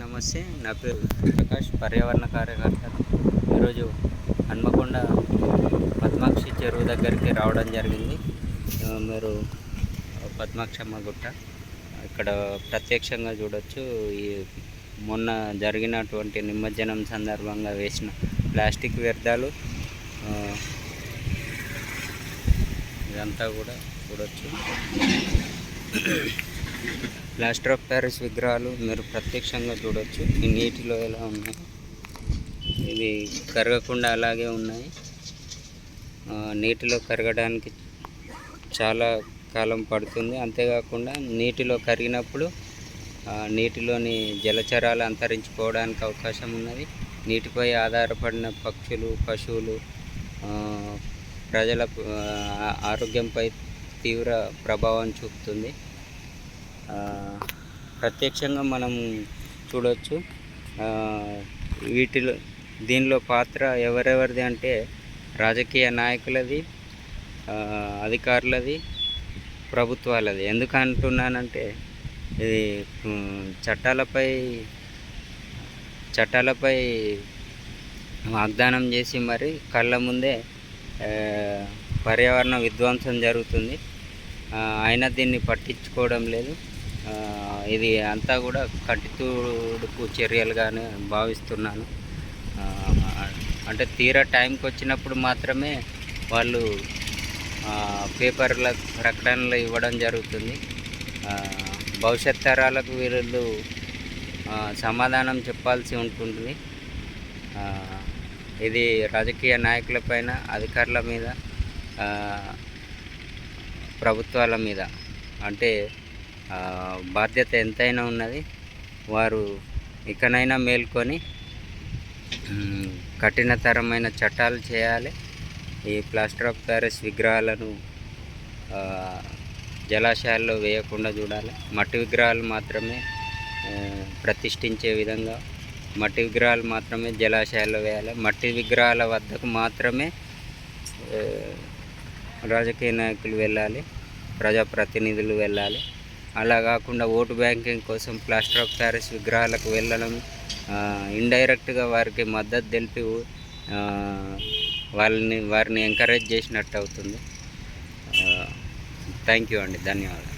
నమస్తే నా పేరు ప్రకాష్ పర్యావరణ కార్యకర్త. ఈరోజు హన్మకొండ పద్మాక్షి చెరువు దగ్గరికి రావడం జరిగింది. మీరు పద్మాక్షమ్మ గుట్ట. ఇక్కడ ప్రత్యక్షంగా చూడొచ్చు ఈ మొన్న జరిగినటువంటి నిమజ్జనం సందర్భంగా వేసిన ప్లాస్టిక్ వ్యర్థాలు. ఇదంతా కూడా చూడొచ్చు. ప్లాస్టర్ ఆఫ్ ప్యారిస్ విగ్రహాలు మీరు ప్రత్యక్షంగా చూడొచ్చు. ఈ నీటిలో ఎలా ఉన్నాయి? ఇవి కరగకుండా అలాగే ఉన్నాయి. నీటిలో కరగడానికి చాలా కాలం పడుతుంది. అంతేకాకుండా నీటిలో కరిగినప్పుడు నీటిలోని జలచరాలు అంతరించిపోవడానికి అవకాశం ఉన్నది. నీటిపై ఆధారపడిన పక్షులు పశువులు ప్రజల ఆరోగ్యంపై తీవ్ర ప్రభావం చూపుతుంది. ప్రత్యక్షంగా మనం చూడవచ్చు వీటిలో దీనిలో పాత్ర ఎవరెవరిది అంటే రాజకీయ నాయకులది అధికారులది ప్రభుత్వాలది. ఎందుకు అంటున్నానంటే ఇది చట్టాలపై చట్టాలపై వాగ్దానం చేసి మరి కళ్ళ ముందే పర్యావరణ విధ్వంసం జరుగుతుంది. అయినా దీన్ని పట్టించుకోవడం లేదు. ఇది అంతా కూడా కట్టితుడుపు చర్యలుగానే భావిస్తున్నాను. అంటే తీరా టైంకి వచ్చినప్పుడు మాత్రమే వాళ్ళు పేపర్ల ప్రకటనలు ఇవ్వడం జరుగుతుంది. భవిష్యత్ తరాలకు వీళ్ళు సమాధానం చెప్పాల్సి ఉంటుంది. ఇది రాజకీయ నాయకులపైన అధికారుల మీద ప్రభుత్వాల మీద. అంటే బాధ్యత ఎంతైనా ఉన్నది. వారు ఇకనైనా మేల్కొని కఠినతరమైన చట్టాలు చేయాలి. ఈ ప్లాస్టర్ ఆఫ్ ప్యారిస్ విగ్రహాలను జలాశయాల్లో వేయకుండా చూడాలి. మట్టి విగ్రహాలు మాత్రమే ప్రతిష్ఠించే విధంగా మట్టి విగ్రహాలు మాత్రమే జలాశయాల్లో వేయాలి. మట్టి విగ్రహాల వద్దకు మాత్రమే రాజకీయ నాయకులు వెళ్ళాలి. ప్రజాప్రతినిధులు వెళ్ళాలి. అలా కాకుండా ఓటు బ్యాంకింగ్ కోసం ప్లాస్టర్ ఆఫ్ ప్యారిస్ విగ్రహాలకు వెళ్ళడం ఇండైరెక్ట్గా వారికి మద్దతు తెలిపి వాళ్ళని వారిని ఎంకరేజ్ చేసినట్టు అవుతుంది. థ్యాంక్ యూ అండి. ధన్యవాదాలు.